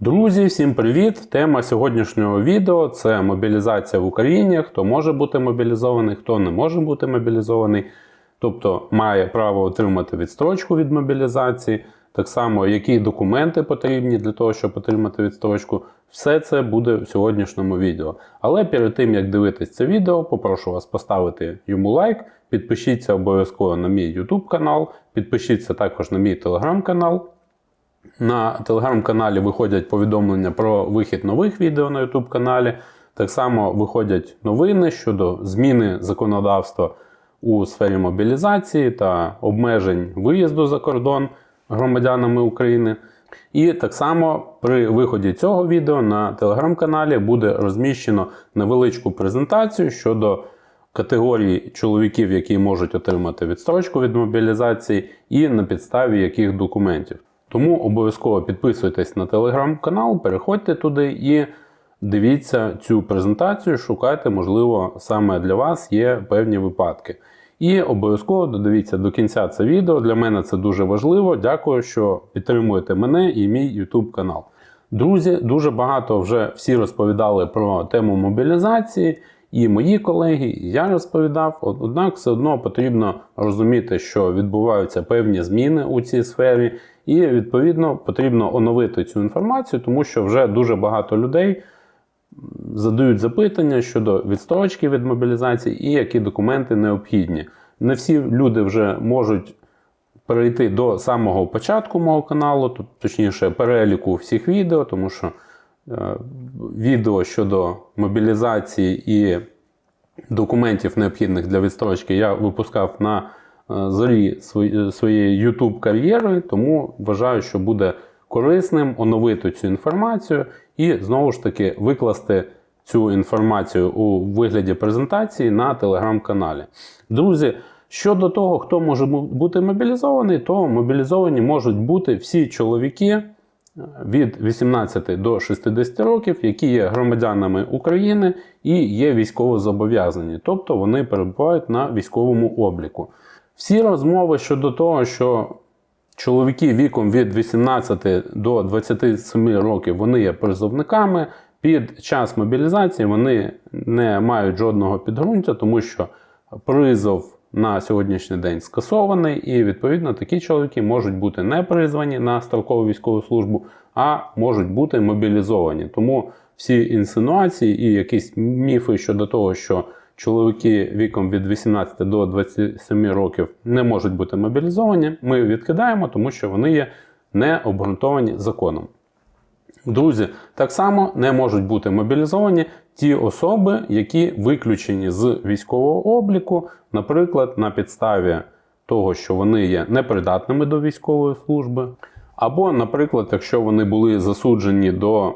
Друзі, всім привіт! Тема сьогоднішнього відео це мобілізація в Україні. Хто може бути мобілізований, хто не може бути мобілізований, тобто має право отримати відстрочку від мобілізації. Так само, які документи потрібні для того, щоб отримати відстрочку. Все це буде в сьогоднішньому відео. Але перед тим як дивитись це відео, попрошу вас поставити йому лайк, підпишіться обов'язково на мій YouTube канал, підпишіться також на мій телеграм канал. На телеграм-каналі виходять повідомлення про вихід нових відео на YouTube каналі. Так само виходять новини щодо зміни законодавства у сфері мобілізації та обмежень виїзду за кордон громадянами України. І так само при виході цього відео на телеграм-каналі буде розміщено невеличку презентацію щодо категорії чоловіків, які можуть отримати відстрочку від мобілізації, і на підставі яких документів. Тому обов'язково підписуйтесь на телеграм-канал, переходьте туди і дивіться цю презентацію, шукайте, можливо, саме для вас є певні випадки. І обов'язково додивіться до кінця це відео. Для мене це дуже важливо. Дякую, що підтримуєте мене і мій YouTube канал. Друзі, дуже багато вже всі розповідали про тему мобілізації, і мої колеги, і я розповідав. Однак все одно потрібно розуміти, що відбуваються певні зміни у цій сфері, і відповідно потрібно оновити цю інформацію, тому що вже дуже багато людей задають запитання щодо відстрочки від мобілізації і які документи необхідні. Не всі люди вже можуть перейти до самого початку мого каналу, точніше, переліку всіх відео, тому що е, відео щодо мобілізації і документів необхідних для відстрочки я випускав на зорі свої- своєї YouTube кар'єри, тому вважаю, що буде корисним оновити цю інформацію і знову ж таки викласти цю інформацію у вигляді презентації на телеграм-каналі. Друзі, щодо того, хто може бути мобілізований, то мобілізовані можуть бути всі чоловіки е, від 18 до 60 років, які є громадянами України і є військовозобов'язані, тобто вони перебувають на військовому обліку. Всі розмови щодо того, що чоловіки віком від 18 до 27 років вони є призовниками. Під час мобілізації вони не мають жодного підґрунтя, тому що призов на сьогоднішній день скасований, і відповідно такі чоловіки можуть бути не призвані на строкову військову службу, а можуть бути мобілізовані. Тому всі інсинуації і якісь міфи щодо того, що чоловіки віком від 18 до 27 років не можуть бути мобілізовані, ми відкидаємо, тому що вони є не обґрунтовані законом. Друзі, так само не можуть бути мобілізовані ті особи, які виключені з військового обліку, наприклад, на підставі того, що вони є непридатними до військової служби, або, наприклад, якщо вони були засуджені до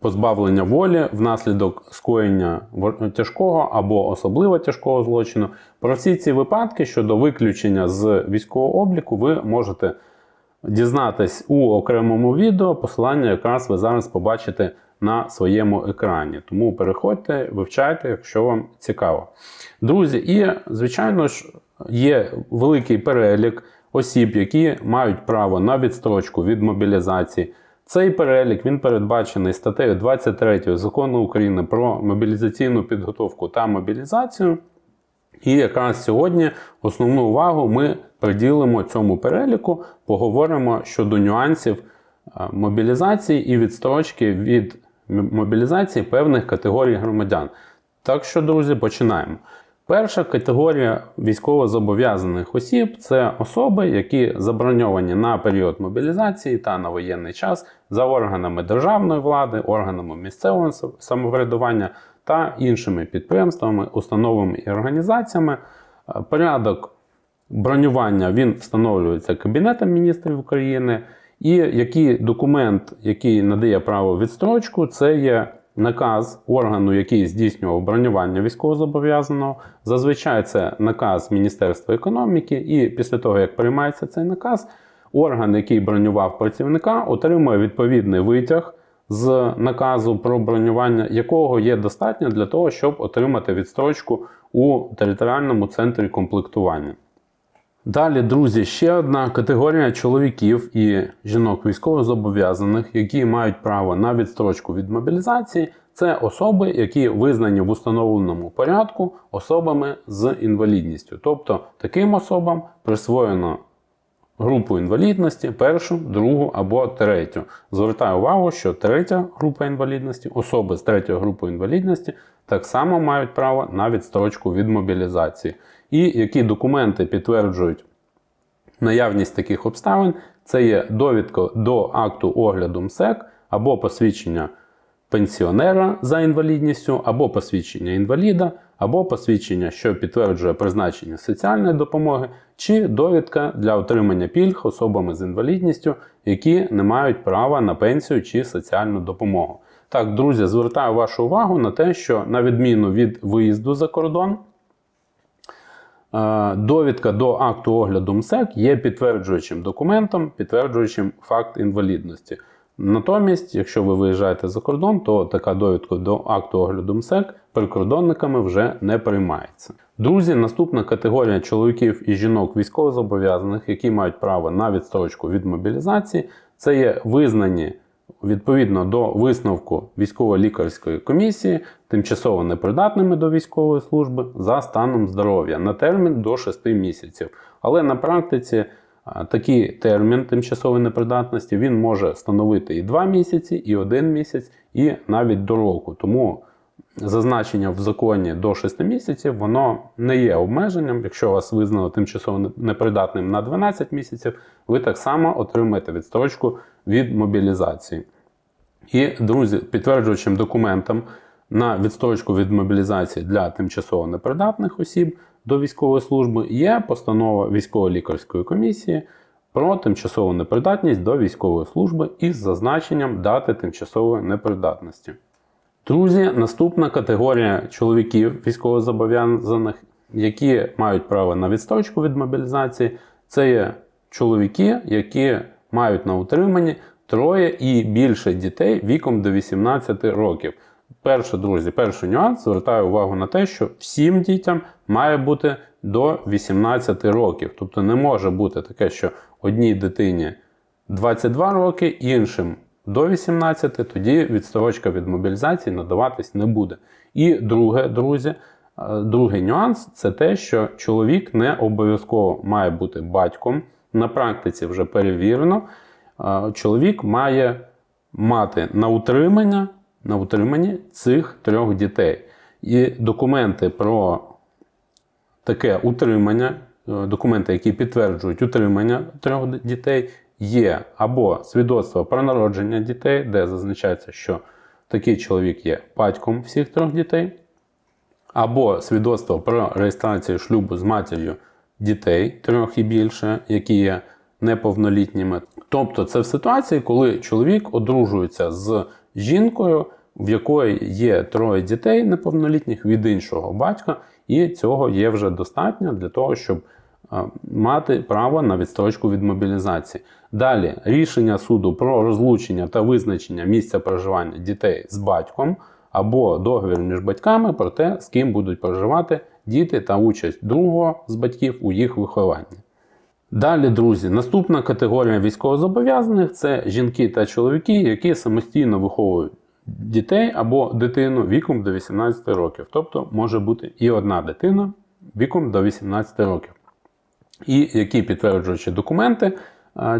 позбавлення волі внаслідок скоєння тяжкого або особливо тяжкого злочину. Про всі ці випадки щодо виключення з військового обліку ви можете дізнатись у окремому відео. Посилання якраз ви зараз побачите на своєму екрані. Тому переходьте, вивчайте, якщо вам цікаво. Друзі, і звичайно ж є великий перелік осіб, які мають право на відстрочку від мобілізації. Цей перелік він передбачений статтею 23 закону України про мобілізаційну підготовку та мобілізацію. І якраз сьогодні основну увагу ми приділимо цьому переліку, поговоримо щодо нюансів е, мобілізації і відстрочки від мобілізації певних категорій громадян. Так що, друзі, починаємо. Перша категорія військовозобов'язаних осіб це особи, які заброньовані на період мобілізації та на воєнний час за органами державної влади, органами місцевого самоврядування та іншими підприємствами, установами і організаціями. Е, Порядок бронювання він встановлюється Кабінетом міністрів України. І який документ, який надає право відстрочку, це є наказ органу, який здійснював бронювання військовозобов'язаного. Зазвичай це наказ Міністерства економіки, і після того, як приймається цей наказ, орган, який бронював працівника, отримує відповідний витяг з наказу про бронювання, якого є достатньо для того, щоб отримати відстрочку у територіальному центрі комплектування. Далі, друзі, ще одна категорія чоловіків і жінок військовозобов'язаних, які мають право на відстрочку від мобілізації, це особи, які визнані в установленому порядку особами з інвалідністю. Тобто таким особам присвоєно групу інвалідності, першу, другу або третю. Звертаю увагу, що третя група інвалідності, особи з третьою групою інвалідності, так само мають право на відстрочку від мобілізації. І які документи підтверджують наявність таких обставин, це є довідка до акту огляду МСЕК або посвідчення пенсіонера за інвалідністю, або посвідчення інваліда, або посвідчення, що підтверджує призначення соціальної допомоги, чи довідка для отримання пільг особами з інвалідністю, які не мають права на пенсію чи соціальну допомогу. Так, друзі, звертаю вашу увагу на те, що на відміну від виїзду за кордон, е, довідка до акту огляду МСЕК є підтверджуючим документом, підтверджуючим факт інвалідності. Натомість, якщо ви виїжджаєте за кордон, то така довідка до акту огляду МСЕК прикордонниками вже не приймається. Друзі, наступна категорія чоловіків і жінок військовозобов'язаних, які мають право на відстрочку від мобілізації, це є визнані відповідно до висновку військово-лікарської комісії тимчасово непридатними до військової служби за станом здоров'я на термін до 6 місяців. Але на практиці такий термін тимчасової непридатності він може становити і 2 місяці, і 1 місяць, і навіть до року. Тому зазначення в законі до 6 місяців, воно не є обмеженням. Якщо вас визнано тимчасово непридатним на 12 місяців, ви так само отримаєте відстрочку від мобілізації. І, друзі, підтверджуючим документом на відстрочку від мобілізації для тимчасово непридатних осіб до військової служби є постанова військово-лікарської комісії про тимчасову непридатність до військової служби із зазначенням дати тимчасової непридатності. Друзі, наступна категорія чоловіків військовозобов'язаних, які мають право на відстрочку від мобілізації, це є чоловіки, які мають на утриманні троє і більше дітей віком до 18 років. Перше, друзі, перший нюанс звертаю увагу на те, що всім дітям має бути до 18 років. Тобто не може бути таке, що одній дитині 22 роки, іншим до 18, тоді відстрочка від мобілізації надаватись не буде. І друге, друзі, е, другий нюанс це те, що чоловік не обов'язково має бути батьком. На практиці вже перевірено, е, чоловік має мати на утримання на утриманні цих трьох дітей. І документи про таке утримання, е, документи, які підтверджують утримання трьох дітей, є або свідоцтво про народження дітей, де зазначається, що такий чоловік є батьком всіх трьох дітей, або свідоцтво про реєстрацію шлюбу з матір'ю дітей трьох і більше, які є неповнолітніми. Тобто це в ситуації, коли чоловік одружується з жінкою, в якої є троє дітей неповнолітніх від іншого батька, і цього є вже достатньо для того, щоб мати право на відстрочку від мобілізації. Далі рішення суду про розлучення та визначення місця проживання дітей з батьком або договір між батьками про те, з ким будуть проживати діти та участь другого з батьків у їх вихованні. Далі, друзі, наступна категорія військовозобов'язаних це жінки та чоловіки, які самостійно виховують дітей або дитину віком до 18 років. Тобто може бути і одна дитина віком до 18 років. І які підтверджуючі документи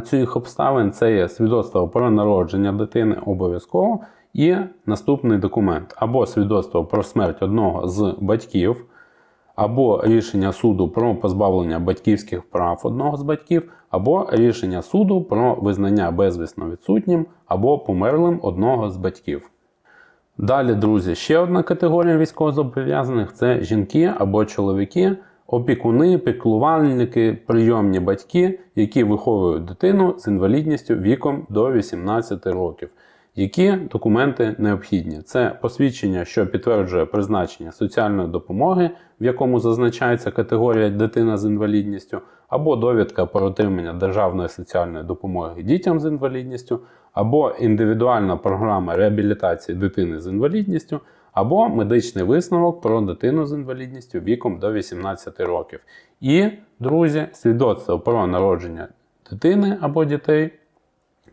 цих обставин, це є свідоцтво про народження дитини обов'язково, і наступний документ або свідоцтво про смерть одного з батьків або рішення суду про позбавлення батьківських прав одного з батьків, або рішення суду про визнання безвісно відсутнім або померлим одного з батьків. Далі, друзі, ще одна категорія військовозобов'язаних це жінки або чоловіки, опікуни, піклувальники, прийомні батьки, які виховують дитину з інвалідністю віком до 18 років. Які документи необхідні? Це посвідчення, що підтверджує призначення соціальної допомоги, в якому зазначається категорія дитина з інвалідністю, або довідка про отримання державної соціальної допомоги дітям з інвалідністю, або індивідуальна програма реабілітації дитини з інвалідністю, або медичний висновок про дитину з інвалідністю віком до 18 років. І, друзі, свідоцтво про народження дитини або дітей,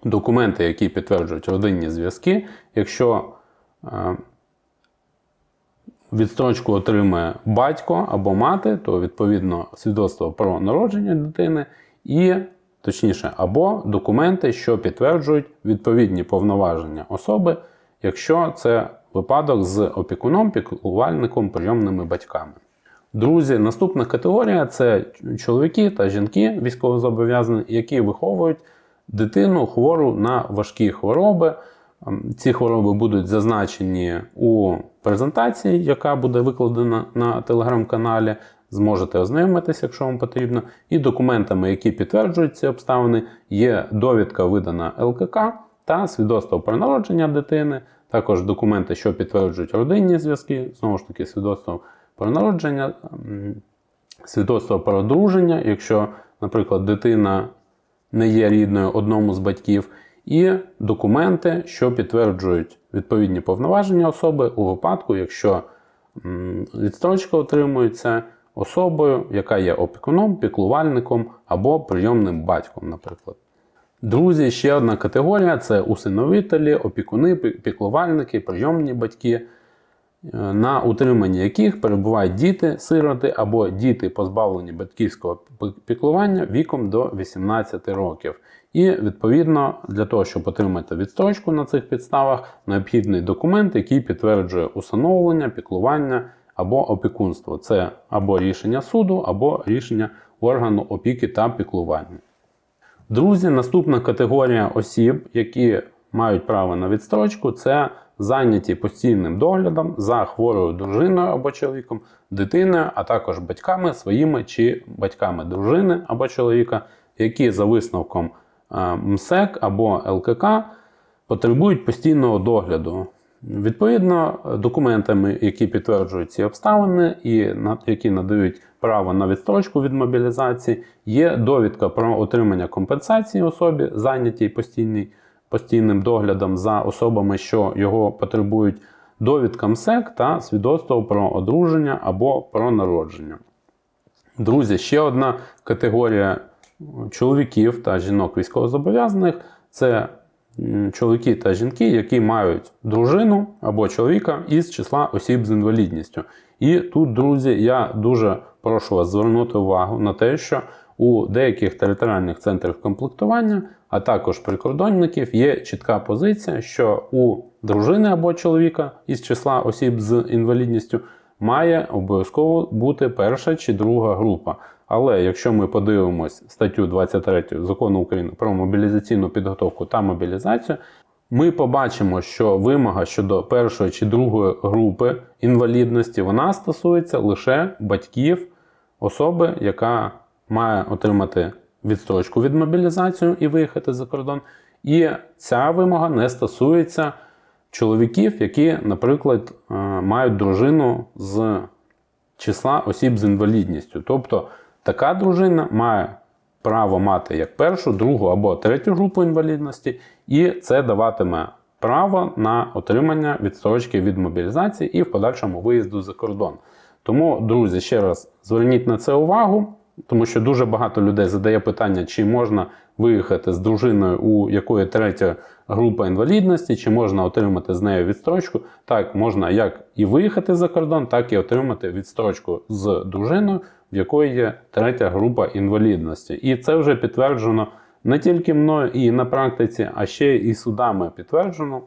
документи, які підтверджують родинні зв'язки, якщо е, відстрочку отримає батько або мати, то відповідно свідоцтво про народження дитини і, точніше, або документи, що підтверджують відповідні повноваження особи, якщо це випадок з опікуном, піклувальником, прийомними батьками. Друзі, наступна категорія це чоловіки та жінки військовозобов'язані, які виховують дитину хвору на важкі хвороби. Ем, Ці хвороби будуть зазначені у презентації, яка буде викладена на телеграм-каналі. Зможете ознайомитися, якщо вам потрібно. І документами, які підтверджують ці обставини, є довідка видана ЛКК та свідоцтво про народження дитини, також документи, що підтверджують родинні зв'язки, знову ж таки, свідоцтво про народження, свідоцтво про одруження, якщо, наприклад, дитина не є рідною одному з батьків, і документи, що підтверджують відповідні повноваження особи у випадку, якщо відстрочка отримується особою, яка є опікуном, піклувальником або прийомним батьком, наприклад. Друзі, ще одна категорія це усиновителі, опікуни, піклувальники, прийомні батьки, е, на утриманні яких перебувають діти, сироти або діти, позбавлені батьківського піклування віком до 18 років. І відповідно для того, щоб отримати відстрочку на цих підставах, необхідний документ, який підтверджує усиновлення, піклування або опікунство. Це або рішення суду, або рішення органу опіки та піклування. Друзі, наступна категорія осіб, які мають право на відстрочку, це зайняті постійним доглядом за хворою дружиною або чоловіком, дитиною, а також батьками своїми чи батьками дружини або чоловіка, які за висновком е, МСЕК або ЛКК потребують постійного догляду. Відповідно, документами, які підтверджують ці обставини і які надають право на відстрочку від мобілізації, є довідка про отримання компенсації особі, зайнятій постійний, постійним доглядом за особами, що його потребують, довідка МСЕК та свідоцтво про одруження або про народження. Друзі, ще одна категорія чоловіків та жінок військовозобов'язаних це чоловіки та жінки, які мають дружину або чоловіка із числа осіб з інвалідністю. І тут, друзі, я дуже прошу вас звернути увагу на те, що у деяких територіальних центрах комплектування, а також прикордонників, є чітка позиція, що у дружини або чоловіка із числа осіб з інвалідністю має обов'язково бути перша чи друга група. Але якщо ми подивимось статтю 23 закону України про мобілізаційну підготовку та мобілізацію, ми побачимо, що вимога щодо першої чи другої групи інвалідності вона стосується лише батьків особи, яка має отримати відстрочку від мобілізації і виїхати за кордон. І ця вимога не стосується чоловіків, які, наприклад, е, мають дружину з числа осіб з інвалідністю. Тобто така дружина має право мати як першу, другу або третю групу інвалідності, і це даватиме право на отримання відстрочки від мобілізації і в подальшому виїзду за кордон. Тому, друзі, ще раз зверніть на це увагу, тому що дуже багато людей задає питання, чи можна виїхати з дружиною, у якої третя група інвалідності, чи можна отримати з нею відстрочку. Так, можна як і виїхати за кордон, так і отримати відстрочку з дружиною, в якої є третя група інвалідності. І це вже підтверджено не тільки мною і на практиці, а ще і судами підтверджено.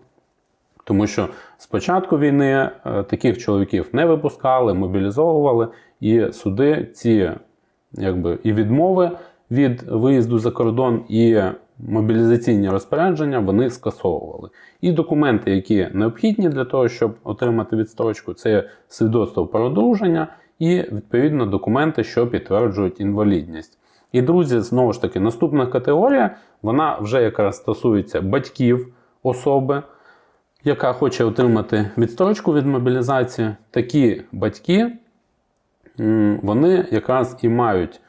Тому що з початку війни е, таких чоловіків не випускали, мобілізовували, і суди ці якби, і відмови від виїзду за кордон, і мобілізаційні розпорядження вони скасовували. І документи, які необхідні для того, щоб отримати відстрочку, це свідоцтво про одруження і відповідно документи, що підтверджують інвалідність. І друзі, знову ж таки, наступна категорія, вона вже якраз стосується батьків особи, яка хоче отримати відстрочку від мобілізації. Такі батьки, вони якраз і мають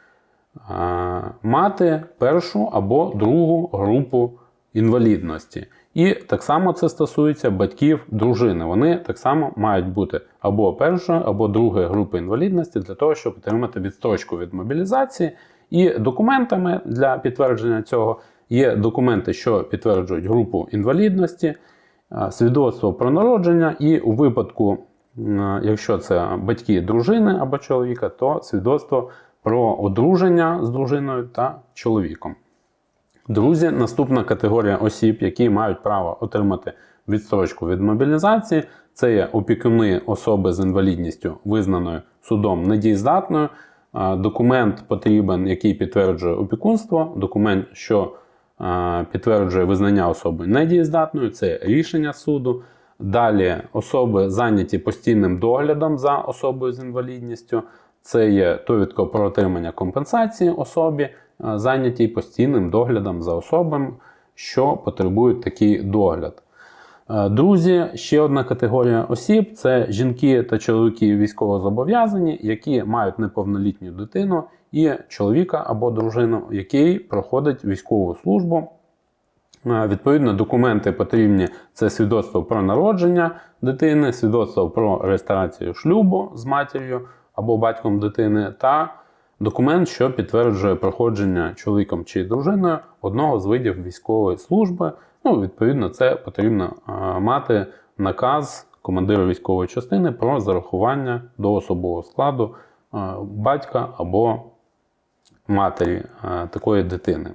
мати першу або другу групу інвалідності. І так само це стосується батьків дружини. Вони так само мають бути або першої, або другої групи інвалідності для того, щоб отримати відстрочку від мобілізації. І документами для підтвердження цього є документи, що підтверджують групу інвалідності, свідоцтво про народження, і у випадку, якщо це батьки дружини або чоловіка, то свідоцтво про одруження з дружиною та чоловіком. Друзі, наступна категорія осіб, які мають право отримати відстрочку від мобілізації, це є опікуни особи з інвалідністю, визнаною судом недієздатною. Е, Документ потрібен, який підтверджує опікунство, документ, що е, підтверджує визнання особи недієздатною, це рішення суду. Далі особи зайняті постійним доглядом за особою з інвалідністю. Це є довідка про отримання компенсації особі, е, зайнятій постійним доглядом за особами, що потребують такий догляд. Е, Друзі, ще одна категорія осіб це жінки та чоловіки військовозобов'язані, які мають неповнолітню дитину і чоловіка або дружину, який проходить військову службу. Е, Відповідно, документи потрібні це свідоцтво про народження дитини, свідоцтво про реєстрацію шлюбу з матір'ю або батьком дитини, та документ, що підтверджує проходження чоловіком чи дружиною одного з видів військової служби. Ну, відповідно, це потрібно мати наказ командира військової частини про зарахування до особового складу батька або матері такої дитини.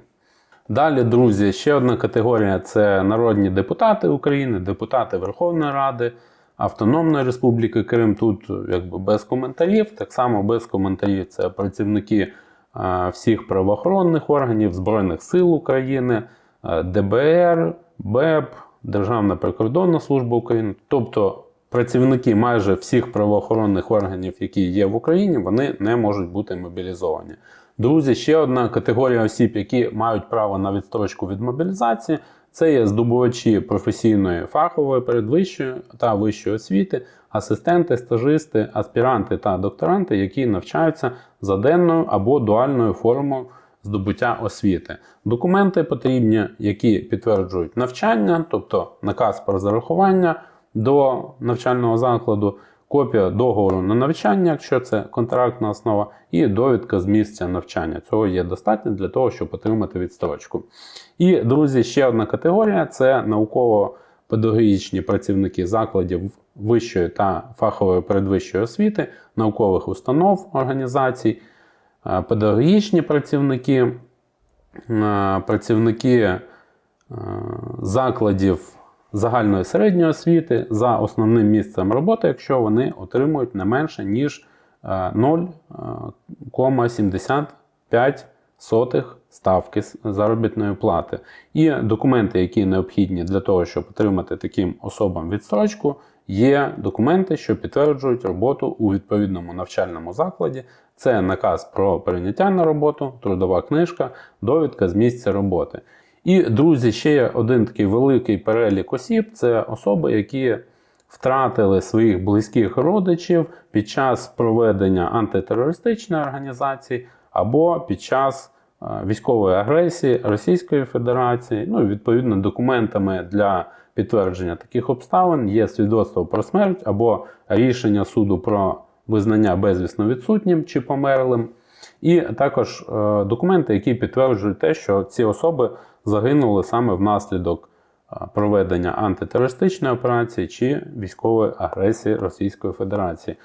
Далі, друзі, ще одна категорія це народні депутати України, депутати Верховної Ради, Автономної Республіки Крим. Тут якби без коментарів. Так само без коментарів це працівники е, всіх правоохоронних органів Збройних сил України, е, ДБР, БЕП, Державна прикордонна служба України. Тобто працівники майже всіх правоохоронних органів, які є в Україні, вони не можуть бути мобілізовані. Друзі, ще одна категорія осіб, які мають право на відстрочку від мобілізації, це є здобувачі професійної фахової передвищої та вищої освіти, асистенти, стажисти, аспіранти та докторанти, які навчаються за денною або дуальною формою здобуття освіти. Документи потрібні, які підтверджують навчання, тобто наказ про зарахування до навчального закладу, копія договору на навчання, якщо це контрактна основа, і довідка з місця навчання. Цього є достатньо для того, щоб отримати відстрочку. І, друзі, ще одна категорія це науково-педагогічні працівники закладів вищої та фахової передвищої освіти, наукових установ організацій, е, педагогічні працівники, е, працівники е, закладів загальної середньої освіти за основним місцем роботи, якщо вони отримують не менше, ніж е, 0,75 ставки заробітної плати. І документи, які необхідні для того, щоб отримати таким особам відстрочку, є документи, що підтверджують роботу у відповідному навчальному закладі. Це наказ про прийняття на роботу, трудова книжка, довідка з місця роботи. І, друзі, ще один такий великий перелік осіб це особи, які втратили своїх близьких родичів під час проведення антитерористичної організації або під час е, військової агресії Російської Федерації. Ну відповідно документами для підтвердження таких обставин є свідоцтво про смерть або рішення суду про визнання безвісно відсутнім чи померлим. І також е, документи, які підтверджують те, що ці особи загинули саме внаслідок е, проведення антитерористичної операції чи військової агресії Російської Федерації.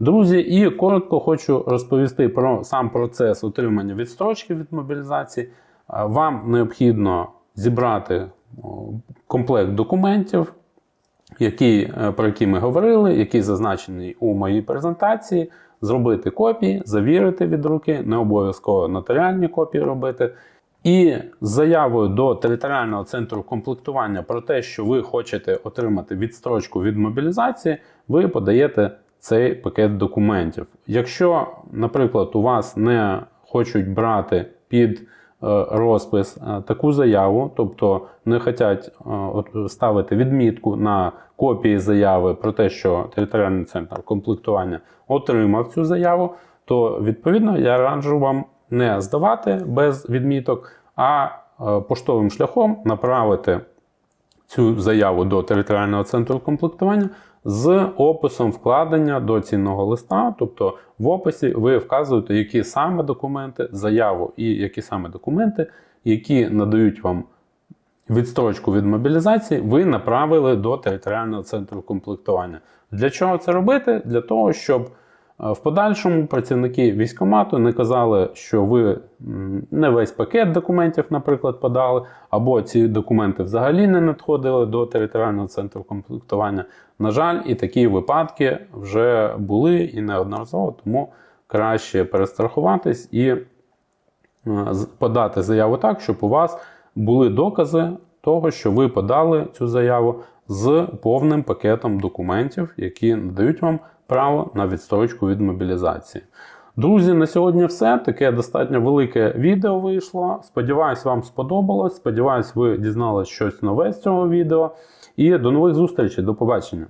Друзі, і коротко хочу розповісти про сам процес отримання відстрочки від мобілізації. Е, Вам необхідно зібрати комплект документів, які, е, про які ми говорили, які зазначені у моїй презентації, зробити копії, завірити від руки, не обов'язково нотаріальні копії робити. І з заявою до територіального центру комплектування про те, що ви хочете отримати відстрочку від мобілізації, ви подаєте цей пакет документів. Якщо, наприклад, у вас не хочуть брати під е, розпис е, таку заяву, тобто не хочуть е, ставити відмітку на копії заяви про те, що територіальний центр комплектування отримав цю заяву, то відповідно я раджу вам не здавати без відміток, а е, поштовим шляхом направити цю заяву до територіального центру комплектування з описом вкладення до цінного листа. Тобто в описі ви вказуєте, які саме документи, заяву і які саме документи, які надають вам відстрочку від мобілізації, ви направили до територіального центру комплектування. Для чого це робити? Для того, щоб в подальшому працівники військкомату не казали, що ви не весь пакет документів, наприклад, подали, або ці документи взагалі не надходили до територіального центру комплектування. На жаль, і такі випадки вже були і неодноразово, тому краще перестрахуватись і е, подати заяву так, щоб у вас були докази того, що ви подали цю заяву з повним пакетом документів, які надають вам право на відстрочку від мобілізації. Друзі, на сьогодні все. Таке достатньо велике відео вийшло. Сподіваюсь, вам сподобалось. Сподіваюсь, ви дізналися щось нове з цього відео. І до нових зустрічей. До побачення.